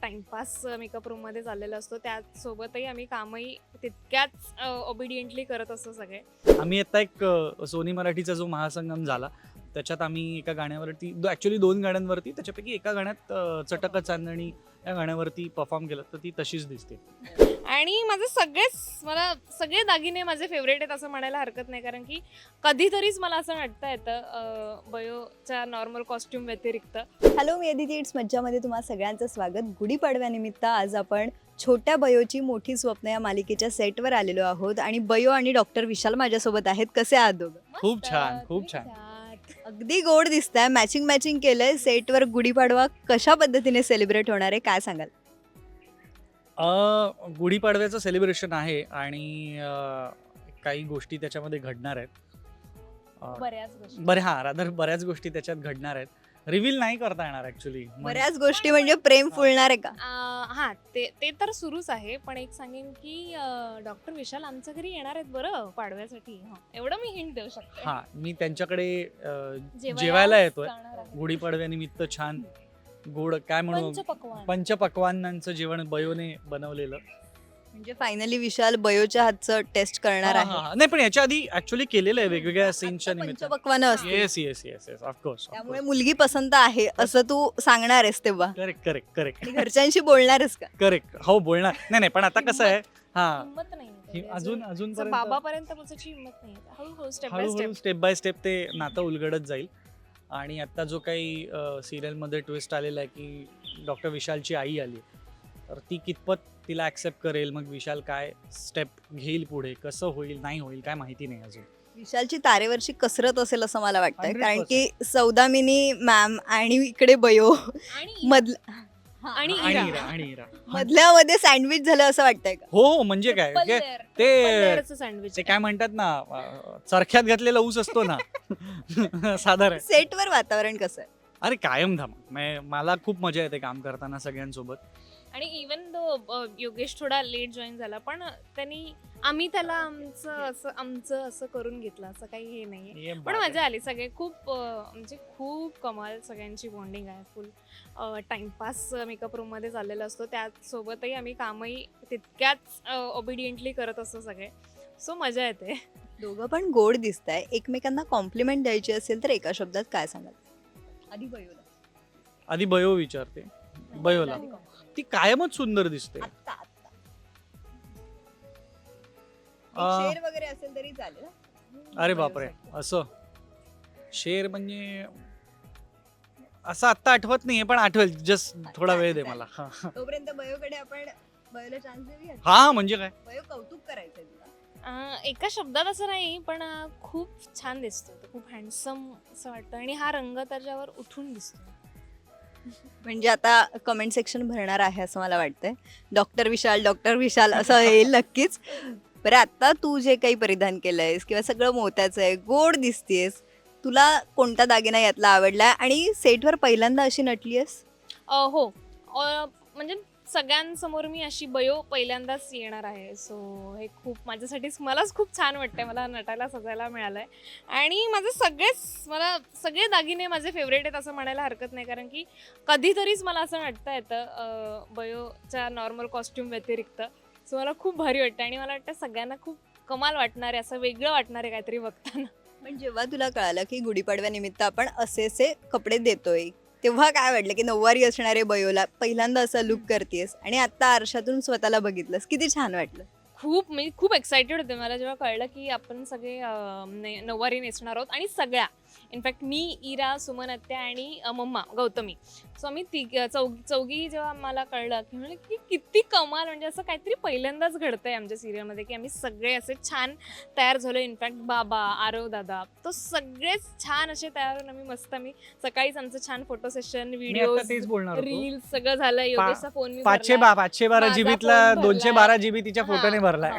Timepass makeup रूममध्ये चाललेला असतो. त्यासोबतही आम्ही कामही तितक्याच ओबिडियंटली करत असतो सगळे. आम्ही आता एक सोनी मराठीचा जो महासंगम झाला त्याच्यात आम्ही एका गाण्यावरती ॲक्च्युली दोन गाण्यांवरती त्याच्यापैकी एका गाण्यात चटक चांदणी या गाण्यावरती परफॉर्म केलं तर ती तशीच दिसते. आणि माझे सगळेच मला सगळे दागिने माझे फेवरेट आहेत असं म्हणायला हरकत नाही. कारण की कधीतरीच मला असं वाटतं येतं बयोच्या नॉर्मल कॉस्ट्युम व्यतिरिक्त. हॅलो मी अदिती. इट्स मज्जामध्ये तुम्हा सगळ्यांचं स्वागत. गुढीपाडव्यानिमित्त आज आपण छोट्या बयोची मोठी स्वप्न या मालिकेच्या सेटवर आलेलो आहोत. आणि बयो आणि डॉक्टर विशाल माझ्यासोबत आहेत. कसे आहात दोघं? खूप छान, खूप छान. अगदी गोड दिसतंय. मॅचिंग मॅचिंग केलंय. सेटवर गुढीपाडवा कशा पद्धतीने सेलिब्रेट होणार आहे काय सांगाल? गुढीपाडव्याचं सेलिब्रेशन आहे आणि अ, काही गोष्टी त्याच्यामध्ये घडणार आहेत. अ, बऱ्याच गोष्टी. बरे हां रादर बऱ्याच गोष्टी त्याच्यात घडणार आहेत. रिव्हील नाही करता येणार ऍक्च्युली बऱ्याच गोष्टी म्हणजे प्रेम फुलणार आहे का? अं, हा ते ते तर सुरूच आहे पण एक सांगेन की डॉक्टर विशाल आमच्या घरी येणार आहेत बरं पाडव्यासाठी. हं, एवढं मी हिंट देऊ शकते. हां मी त्यांच्याकडे अ, जेवायला येतोय. जाणार आहे. गुढीपाडव्यानिमित्त छान गोड काय म्हणू? पंचपक्वान्न. पंचपक्वान्नांचं जेवण बयोने बनवलेलं. म्हणजे फायनली विशाल बयोच्या हातचं टेस्ट करणार हा, आहे. हा, हा. नाही पण याच्या आधी ऍक्च्युली केलेलं आहे वेगवेगळ्या सीनच्या निमित्त पंचपक्वानं असतील. Yes yes yes yes of course त्यामुळे मुलगी पसंत आहे असं तू सांगणार आहेस तेव्हा. करेक्ट करेक्ट करेक्ट आणि घरच्यांशी बोलणारच का? करेक्ट हो बोलणार. नाही नाही पण आता कसं आहे? हा. हिंमत नाही हि- तेवढी. अजून असं अजून बाबापर्यंत पोहोचायची हिंमत नाही हळूहळू स्टेप बाय हळूहळू स्टेप स्टेप बाय स्टेप ते नातं उलगडत जाईल. आणि आता जो काही सिरियलमध्ये ट्विस्ट आलेला आहे की डॉक्टर विशालची आई आली तर ती कितपत तिला ऍक्सेप्ट करेल? मग विशाल काय स्टेप घेईल पुढे? कसं होईल? नाही होईल? काय माहिती नाही अजून. विशालची तारेवरची कसरत असेल असं मला वाटतंय 100% कारण की सौदामिनी मॅम आणि इकडे बयो आणि मधल आणि आणि इरा. इरा आणि इरा. मधल्यामध्ये सँडविच झालं असं वाटतंय का? हो म्हणजे काय? के- पल्लेर. ते सँडविच ते काय म्हणतात ना अं, चरख्यात घातलेला ऊस असतो ना. साधारण. सेटवर वातावरण कसं आहे? अरे कायम धाम म्हणजे मला खूप मजा येते काम करताना सगळ्यांसोबत. आणि इवन दो योगेश थोडा लेट जॉईन झाला पण त्यांनी आम्ही त्याला आमचं असं आमचं असं करून घेतलं असं काही हे नाहीये. ये पण. मजा आली सगळे. खूप म्हणजे खूप कमाल सगळ्यांची बॉन्डिंग आहे फुल टाइमपास मेकअप रूममध्ये चाललेला असतो. त्यासोबतही आम्ही कामही तितक्याच ओबिडियंटली करत असतो सगळे. सो मजा येते. दोघं पण गोड दिसत आहे एकमेकांना कॉम्प्लिमेंट द्यायची असेल तर एका शब्दात काय सांगाल? आधी बयोला. आधी बयो विचारते. बयोला. ती कायमच सुंदर दिसते. आत्ता आत्ता. अं, शेर वगैरे असेल तरी चालेल हं? अरे बापरे असं. शेर म्हणजे असं आत्ता आठवत नाहीये पण आठवेल. जस्ट थोडा वेळ दे मला. हा. तोपर्यंत बयोकडे आपण बयोला चान्स देऊया हा म्हणजे काय? बयो कौतुक करायचंय तुला. अं, एका शब्दात असं नाही पण अं, खूप छान दिसतो. तो खूप हँडसम असं वाटतं. आणि हा रंग त्याच्यावर उठून दिसतो. म्हणजे आता कमेंट सेक्शन भरणार आहे असं मला वाटतंय. डॉक्टर विशाल डॉक्टर विशाल असं येईल नक्कीच. बरं आता तू जे काही परिधान केलंयस किंवा सगळं मोत्याचं आहे गोड दिसतेस तुला कोणता दागिना यातला आवडला आणि सेटवर पहिल्यांदा अशी नटली आहेस हो. म्हणजे सगळ्यांसमोर मी अशी बयो पहिल्यांदाच येणार आहे. सो हे खूप माझ्यासाठीच मलाच खूप छान वाटतंय. मला नटायला सजायला मिळालंय. आणि माझे सगळेच मला सगळे दागिने माझे फेवरेट आहेत असं म्हणायला हरकत नाही. कारण की कधीतरीच मला असं नटता येतं बयोच्या नॉर्मल कॉस्ट्युम व्यतिरिक्त. सो मला खूप भारी वाटतं आणि मला वाटतं सगळ्यांना खूप कमाल वाटणार आहे असं वेगळं वाटणार आहे काहीतरी बघताना. पण जेव्हा तुला कळालं की गुढीपाडव्यानिमित्त आपण असेसे कपडे देतोय तेव्हा काय वाटलं की नऊवारी असणारे बयोला पहिल्यांदा असं लुक करतेस आणि आता आरशातून स्वतःला बघितलंस? किती छान वाटलं. खूप मी खूप एक्सायटेड होते. मला जेव्हा कळलं की आपण सगळे अं, ने- नऊवारी नेसणार आहोत आणि सगळ्या इनफॅक्ट मी इरा सुमन आत्या आणि मम्मा गौतमी सो आम्ही तिघ चौ चौघी जेव्हा मला कळलं की म्हणजे की किती कमाल म्हणजे असं काहीतरी पहिल्यांदाच घडतंय आमच्या सिरियलमध्ये की आम्ही सगळे असे छान तयार झालो इनफॅक्ट बाबा आरव दादा तो सगळेच छान असे तयार होऊन आम्ही मस्त आम्ही सकाळीच आमचं छान फोटो सेशन व्हिडिओ. रील्स सगळं झालं योगेशचा फोन मी पाचशे. बा पाचशे बारा जीबीतला दोनशे. बारा जीबी तिच्या फोटोने भरलाय.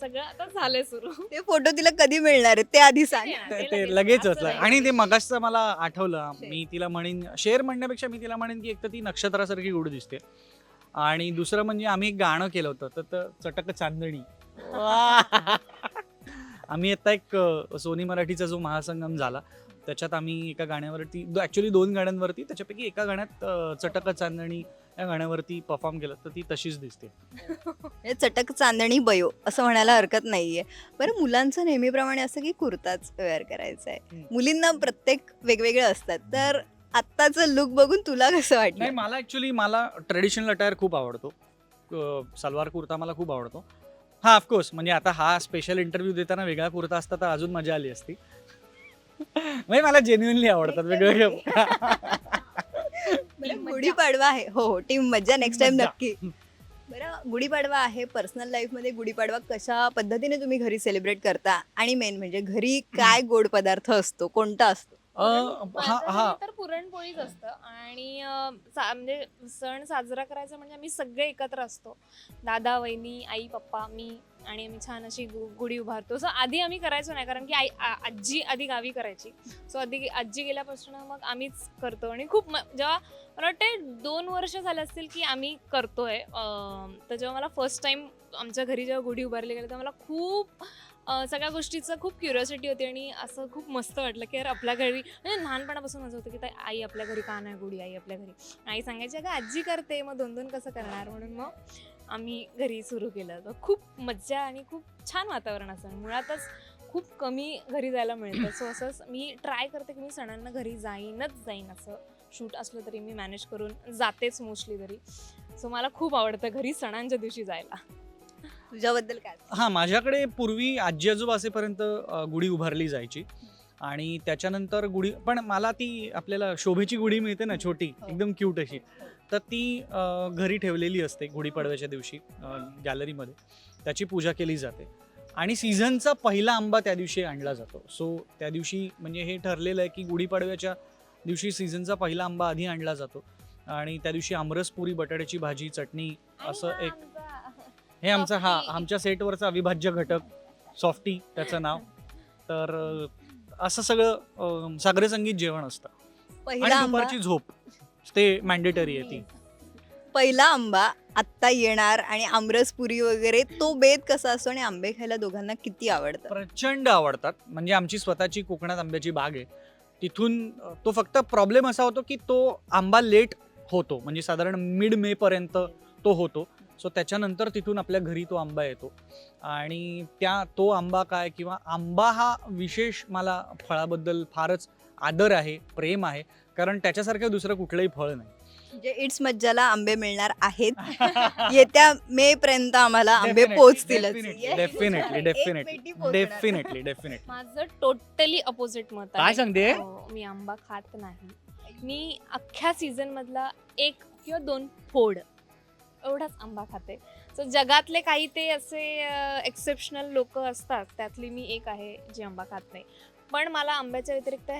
सगळं आता झालंय सुरू. ते फोटो तिला कधी मिळणार आहेत ते आधी सांग. ते- ते लगेच असं नाही. आणि ते मगाशचं मला आठवलं. मी तिला म्हणेन शेर म्हणण्यापेक्षा मी तिला म्हणेन की एक तर ती नक्षत्रासारखी गोड दिसते. आणि दुसरं म्हणजे आम्ही एक गाणं केलं होतं. तर तर चटक चांदणी! आम्ही आता एक अ, सोनी मराठीचा जो महासंगम झाला त्याच्यात आम्ही एका गाण्यावरती ॲक्च्युली दोन गाण्यांवरती त्याच्यापैकी एका गाण्यात अ, चटक चांदणी या गाण्यावरती परफॉर्म केलं तर ती तशीच दिसते. म्हणजे चटक चांदणी बयो असं म्हणायला हरकत नाहीये. बरं मुलांचं नेहमीप्रमाणे असं की कुर्ताच वेअर करायचा आहे हम्म. मुलींना प्रत्येक वेगवेगळे असतात. तर आत्ताचं लुक बघून तुला कसं नाही वाटलं मला ॲक्च्युली मला ट्रेडिशनल अटायर खूप आवडतो. अ, सलवार कुर्ता मला खूप आवडतो. हा ऑफकोर्स म्हणजे आता हा स्पेशल इंटरव्ह्यू देताना वेगळा कुर्ता असता तर अजून मजा आली असती. म्हणजे मला जेन्युनली आवडतात वेगवेगळे बरं, गुढीपाडवा आहे. हो हो टीम मज्जा नेक्स्ट टाइम. नक्की. बरं गुढीपाडवा आहे. पर्सनल लाईफमध्ये गुढीपाडवा कशा पद्धतीने तुम्ही घरी सेलिब्रेट करता? आणि मेन म्हणजे घरी काय गोड पदार्थ असतो? कोणता असतो? अ, हा हा. तर पुरणपोळीच असतं. आणि अं, सा- म्हणजे सण साजरा करायचा म्हणजे आम्ही सगळे एकत्र असतो. दादा वहिनी आई पप्पा मी. आणि आम्ही छान अशी गु- गुढी उभारतो. सो आधी आम्ही करायचो नाही कारण की आई आ- आजी आधी गावी करायची. सो आधी आजी गेल्यापासून मग आम्हीच करतो. आणि खूप म- जेव्हा मला वाटते दोन वर्ष झाले असतील की आम्ही करतोय अं, तर जेव्हा मला फर्स्ट टाइम आमच्या घरी जेव्हा गुढी उभारली गेली तेव्हा मला खूप अं, सगळ्या गोष्टीचं खूप क्युरिओसिटी होती आणि असं खूप मस्त वाटलं की यार आपल्या घरी म्हणजे लहानपणापासून असं होतं की ताई, आई आपल्या घरी का नाही गुढी आई आपल्या घरी. आई सांगायची अगं आजी करते मग दोन दोन कसं करणार? म्हणून मग आम्ही घरी सुरू केलं. तर खूप मज्जा आणि खूप छान वातावरण असतं. मुळातच खूप कमी घरी जायला मिळतं. सो असंच मी ट्राय करते की मी सणांना घरी जाईनच जाईन असं. शूट असलं तरी मी मॅनेज करून जातेच मोस्टली तरी सो मला खूप आवडतं घरी सणांच्या दिवशी जायला. तुझ्याबद्दल काय? हा माझ्याकडे पूर्वी आजी आजोबा असेपर्यंत गुढी उभारली जायची. आणि त्याच्यानंतर गुढी पण मला ती आपल्याला शोभेची गुढी मिळते ना छोटी हो. एकदम क्यूट अशी. तर ती घरी ठेवलेली असते गुढीपाडव्याच्या दिवशी गॅलरीमध्ये. त्याची पूजा केली जाते. आणि सीझनचा पहिला आंबा त्या दिवशी आणला जातो. सो त्या दिवशी म्हणजे हे ठरलेलं आहे की गुढीपाडव्याच्या दिवशी सीझनचा पहिला आंबा आधी आणला जातो. आणि त्या दिवशी आमरस पुरी बटाट्याची भाजी चटणी असं एक हे आमचं हा. आमच्या सेटवरचा अविभाज्य घटक सॉफ्टी त्याचं नाव. तर असं सगळं सागरी संगीत जेवण असतं. पहिला आणि दुपारची झोप. ते मॅन्डेटरी आहे ती. पहिला आंबा आत्ता येणार आणि आमरसपुरी वगैरे तो बेत कसा असतो आणि आंबे खायला दोघांना किती आवडतं प्रचंड आवडतात. म्हणजे आमची स्वतःची कोकणात आंब्याची बाग आहे. तिथून अ, तो फक्त प्रॉब्लेम असा होतो की तो आंबा लेट होतो. म्हणजे साधारण मिड मे पर्यंत तो होतो. सो त्याच्यानंतर तिथून आपल्या घरी तो आंबा येतो. आणि त्या तो आंबा काय किंवा आंबा हा विशेष मला फळाबद्दल फारच आदर आहे प्रेम आहे. कारण त्याच्यासारखं दुसरं कुठलंही फळ नाही. म्हणजे इट्स मज्जाला आंबे मिळणार आहेत. येत्या मे पर्यंत आम्हाला आंबे Definitely, पोहोचतीलच. definitely, Yes. definitely, एक definitely, पेटी पोहोचणार. डेफिनेटली डेफिनेटली माझं टोटली अपोजिट मत काय आहे सांगते? हो, मी आंबा खात नाही. मी अख्ख्या सीझन मधला एक किंवा दोन फोड एवढाच आंबा खाते. सो जगातले काही ते असे एक्सेप्शनल लोक असतात त्यातली मी एक आहे जी आंबा खात नाही. पण मला आंब्याच्या व्यतिरिक्त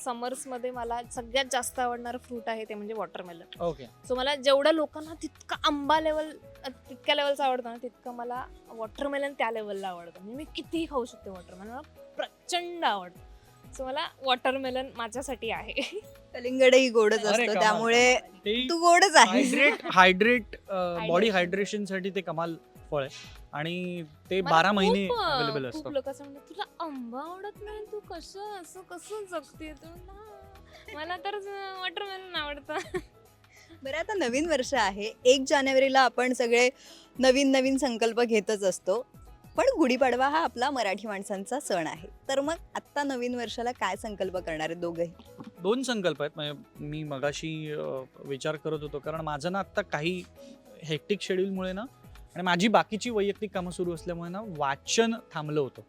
समर्समध्ये मला सगळ्यात जास्त आवडणारं फ्रूट आहे ते म्हणजे वॉटरमेलन. ओके. सो मला जेवढ्या लोकांना तितका आंबा लेवल तितक्या लेवलचं आवडतं ना तितकं मला वॉटरमेलन त्या लेवलला आवडतं. म्हणजे मी कितीही खाऊ शकते वॉटरमेलन मला प्रचंड आवडतं. सो मला वॉटरमेलन माझ्यासाठी आहे. कलिंगडही गोडच अरे असतं त्यामुळे. ते गोडच आहे हायड्रेट हायड्रेट बॉडी. हायड्रेशनसाठी ते कमाल. फळ आहे. आणि ते मला बारा खूप, महिने अं, अवेलेबल खूप असतं लोक असं म्हणतात तुला आंबा आवडत नाही तू कसं असं कसं जगते तू? ना. मला तर वॉटरमेलन आवडतं. बरं आता नवीन वर्ष आहे. एक जानेवारीला आपण सगळे नवीन नवीन संकल्प घेतच असतो. पण गुढीपाडवा हा आपला मराठी माणसांचा सण आहे. तर मग आत्ता नवीन वर्षाला काय संकल्प करणार आहे दोघंही? दोन संकल्प आहेत. म्हणजे मी मगाशी अं, विचार करत होतो. कारण माझं ना आत्ता काही हेक्टिक शेड्यूलमुळे ना आणि माझी बाकीची वैयक्तिक कामं सुरू असल्यामुळे ना वाचन थांबलं होतं.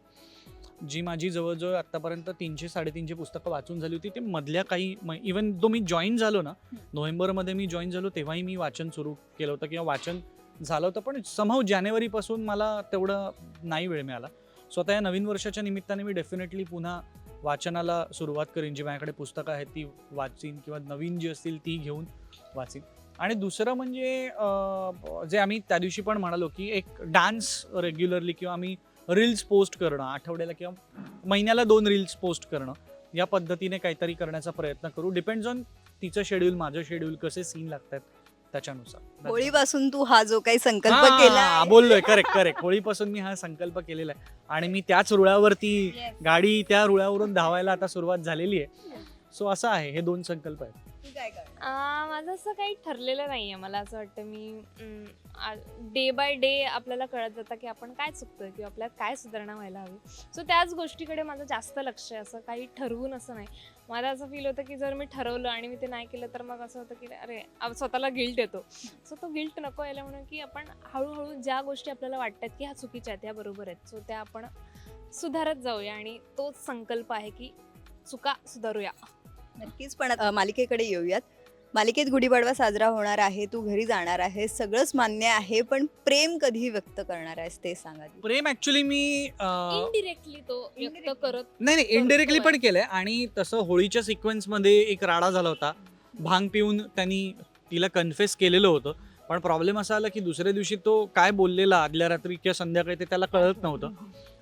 जी माझी जवळजवळ आत्तापर्यंत तीनशे साडेतीनशे पुस्तकं वाचून झाली होती ते मधल्या काही इवन तो मी जॉईन झालो ना नोव्हेंबरमध्ये मी जॉईन झालो तेव्हाही मी वाचन सुरू केलं होतं किंवा वाचन झालं होतं पण समहाव जानेवारीपासून मला तेवढं नाही वेळ मिळाला. स्वतः या नवीन वर्षाच्या निमित्ताने मी डेफिनेटली पुन्हा वाचनाला सुरुवात करीन. जी माझ्याकडे पुस्तकं आहेत ती वाचीन किंवा नवीन जी असतील ती घेऊन वाचीन. आणि दुसरं म्हणजे जे आम्ही त्या दिवशी पण म्हणालो की एक डान्स रेग्युलरली किंवा आम्ही रील्स पोस्ट करणं आठवड्याला किंवा महिन्याला दोन रील्स पोस्ट करणं या पद्धतीने काहीतरी करण्याचा प्रयत्न करू. डिपेंड्स ऑन तिचं शेड्यूल माझं शेड्यूल कसे सीन लागतात त्याच्यानुसार. होळीपासून तू हा जो काही संकल्प केला बोललोय. करेक्ट करेक्ट होळीपासून मी हा संकल्प केलेला आहे. आणि मी त्याच रुळावरती गाडी त्या रुळावरून धावायला आता सुरुवात झालेली आहे. सो असं आहे. हे दोन संकल्प आहेत. तू काय आ, माझं असं काही ठरलेलं नाही आहे मला असं वाटतं मी डे बाय डे आपल्याला कळत जातं की आपण काय चुकतोय किंवा आपल्यात काय सुधारणा व्हायला हवी. सो त्याच गोष्टीकडे माझं जास्त लक्ष आहे. असं काही ठरवून असं नाही. मला असं फील होतं की जर मी ठरवलं आणि मी ते नाही केलं तर मग असं होतं की अरे स्वतःला गिल्ट येतो. सो तो गिल्ट नको यायला म्हणून की आपण हळूहळू ज्या गोष्टी आपल्याला वाटतात की ह्या चुकीच्या आहेत ह्या बरोबर आहेत सो त्या आपण सुधारत जाऊया आणि तोच संकल्प आहे की चुका सुधारूया. नक्कीच पण मालिकेकडे येऊयात मालिकेत गुढीपाडवा साजरा होणार आहे तू घरी जाणार आहे सगळंच मान्य आहे पण प्रेम कधी व्यक्त करणार आहेस ते सांगा आधी. प्रेम ऍक्च्युली मी अं, इनडिरेक्टली तो व्यक्त. करत नाही नाही इनडिरेक्टली. पण केलंय आणि तसं होळीच्या सिक्वेन्समध्ये एक राडा झाला होता भांग पिऊन त्यांनी तिला कन्फेस केलेलं होतं पण प्रॉब्लेम असा आला की दुसऱ्या दिवशी तो काय बोललेला आदल्या रात्री किंवा संध्याकाळी ते त्याला कळत नव्हतं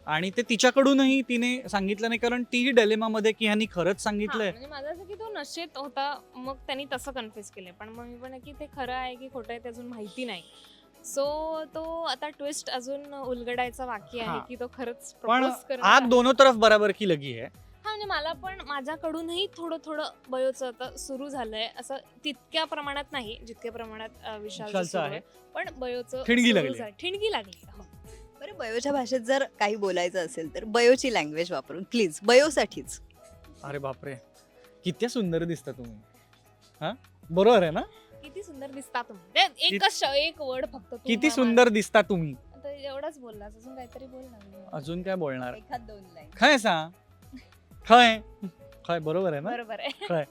आणि ते तिच्याकडूनही तिने सांगितलं नाही कारण तीही डेलेमामध्ये की ह्यांनी खरंच सांगितलंय म्हणजे माझं असं की तो नशेत होता मग त्यांनी तसं कन्फ्युज केलंय पण मग मी पण आहे की ते खरं आहे की खोटं आहे ते अजून माहिती नाही सो तो आता ट्विस्ट अजून उलगडायचा बाकी आहे हा. की तो खरंच पण propose करणार आग आहे. दोनों तरफ बराबर की लगी है हा म्हणजे मला पण माझ्याकडूनही थोडं थोडं बयोचं आता सुरू झालंय असं तितक्या प्रमाणात नाही जितक्या प्रमाणात अं, विशालचं विशालचं सुरू आहे. आहे पण बयोचं ठिणगी सुरू लागली. झालं. ठिणगी लागली हो. बरं बयोच्या भाषेत जर काही बोलायचं असेल तर बयोची लँग्वेज वापरून प्लीज बयोसाठीच. अरे बापरे. किती सुंदर दिसता तुम्ही. हा? बरोबर आहे ना? किती सुंदर दिसता तुम्ही. ते एकच श- एक वर्ड फक्त किती सुंदर दिसता तुम्ही. आता एवढंच बोललास अजून काहीतरी बोल ना अजून काय बोलणार? एखाद दोन लाईन खय सांग खय खय बरोबर आहे ना? बरोबर आहे. खय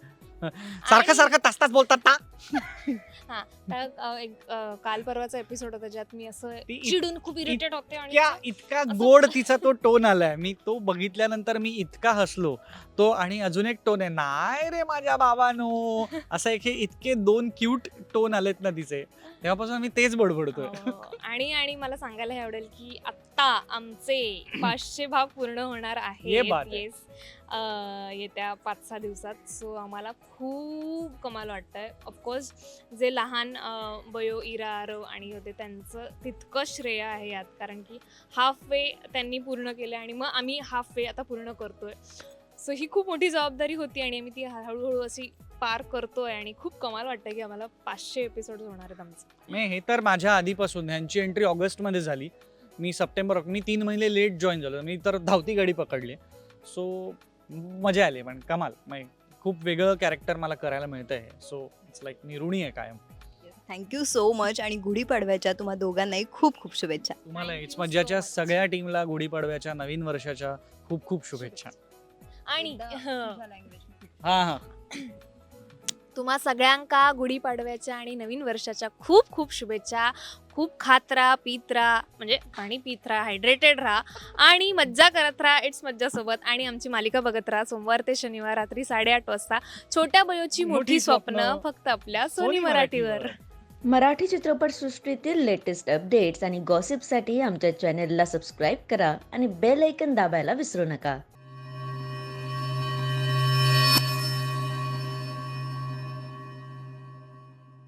सारखं सारखं तास तास बोलतात ना. अ, एक अ, काल परवाचा एपिसोड होता ज्यात मी असं ती इत- चिडून खूप इरिटेट होते आणि इतक्या इतका गोड तिचा तो टोन आलाय. मी तो बघितल्यानंतर मी इतका हसलो. तो आणि अजून एक टोन आहे. नाय रे माझ्या बाबानो. असं एक हे इतके दोन क्यूट टोन आलेत ना तिचे. तेव्हापासून मी तेच बडबडतोय. हो. आणि आणि मला सांगायला हे आवडेल की आत्ता आमचे पाचशे भाग पूर्ण होणार ये बात आहेत आहे. येस येत्या पाच सहा दिवसात. सो आम्हाला खूप कमाल वाटतंय. ऑफकोर्स जे लहान अ, बयो इरा आरव आणि होते त्यांचं तितकं श्रेय आहे यात. कारण की हाफ वे त्यांनी पूर्ण केलं आणि मग आम्ही हाफ वे आता पूर्ण करतोय. सो ही खूप मोठी जबाबदारी होती आणि आम्ही ती हळूहळू अशी पार करतोय आणि खूप कमाल वाटतंय की आम्हाला पाचशे एपिसोड होणार आहेत आमचे. हे तर माझ्या आधीपासून. ह्यांची एंट्री ऑगस्टमध्ये झाली. मी सप्टेंबर मी तीन महिने लेट जॉईन झालो. मी तर धावती गाडी पकडली. सो मजा आली पण कमाल. म्हणजे खूप वेगळं कॅरेक्टर मला करायला मिळतं आहे सो इट्स लाईक मी ऋणी आहे कायम. थँक्यू सो मच आणि गुढीपाडव्याच्या तुम्हा दोघांनाही खूप खूप शुभेच्छा. तुम्हाला इट्स मज्जाच्या. सगळ्या टीमला गुढीपाडव्याच्या नवीन वर्षाच्या खूप खूप शुभेच्छा. आणि हा हा. तुम्हा सगळ्यांका गुढीपाडव्याच्या आणि नवीन वर्षाच्या खूप खूप शुभेच्छा. खूप खात राहा पीत राहा म्हणजे पाणी पीत राहा हायड्रेटेड राहा आणि मज्जा करत राहा इट्स मज्जा सोबत आणि आमची मालिका बघत राहा सोमवार ते शनिवार रात्री साडेआठ वाजता. छोट्या बयोची मोठी स्वप्न. फक्त आपल्या सोनी सोनी मराठीवर. मराठी चित्रपटसृष्टीतील लेटेस्ट अपडेट्स आणि गॉसिपसाठी आमच्या चॅनेलला सबस्क्राईब करा आणि बेल ऐकन दाबायला विसरू नका.